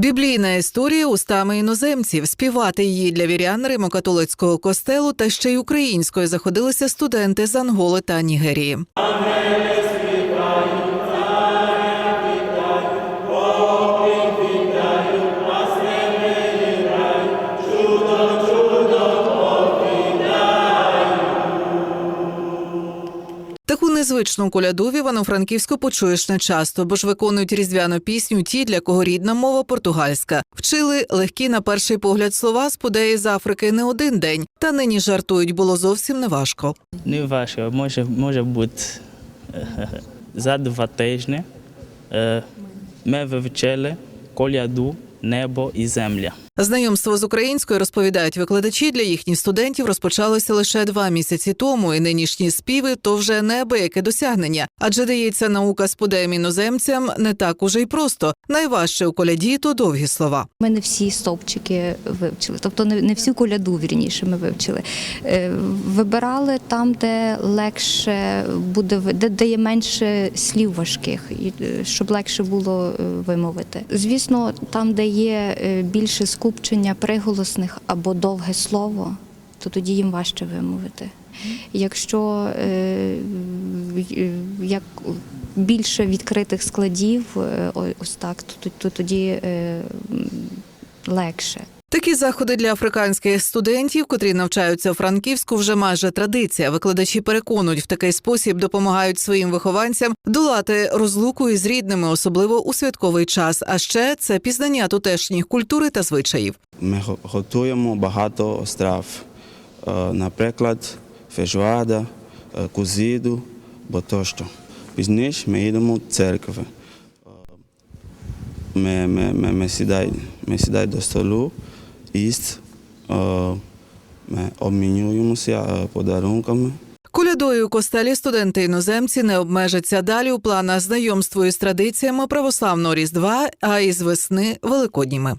Біблійна історія устами іноземців. Співати її для вірян Римо-католицького костелу та ще й українською заходилися студенти з Анголи та Нігерії. Незвичну коляду в Івано-Франківську почуєш не часто, бо ж виконують різдвяну пісню ті, для кого рідна мова португальська. Вчили легкі на перший погляд слова з подеї з Африки не один день. Та нині жартують було зовсім неважко. Не важко, може, може бути е, за два тижні. е, Ми вивчили коляду, небо і земля. Знайомство з українською розповідають викладачі для їхніх студентів розпочалося лише два місяці тому, і нинішні співи то вже неабияке досягнення. Адже дається наука з подеям іноземцям не так уже й просто. Найважче у коляді то довгі слова. Ми не всі стовпчики вивчили, тобто не, всю коляду вірніше ми вивчили. Е, Вибирали там, де легше буде де, де є менше слів важких, е, щоб легше було е, вимовити. Звісно, там, де є більше скупчення приголосних або довге слово, то тоді їм важче вимовити. Якщо е, як більше відкритих складів, е, ось так, то, то тоді е, легше. Такі заходи для африканських студентів, котрі навчаються у Франківську, вже майже традиція. Викладачі переконують, в такий спосіб допомагають своїм вихованцям долати розлуку із рідними, особливо у святковий час. А ще це пізнання тутешніх культури та звичаїв. Ми готуємо багато страв. Е, Наприклад, фейжоада, е, кузіду, бо тощо. Пізніше ми їдемо в церкву. Е, Ми, ми, ми, ми, сідаємо, ми сідаємо до столу, їсть, ми обмінюємося е, подарунками. Колядою костелі студенти іноземці не обмежаться далі у планах знайомство із традиціями православного різдва, а із весни великодніми.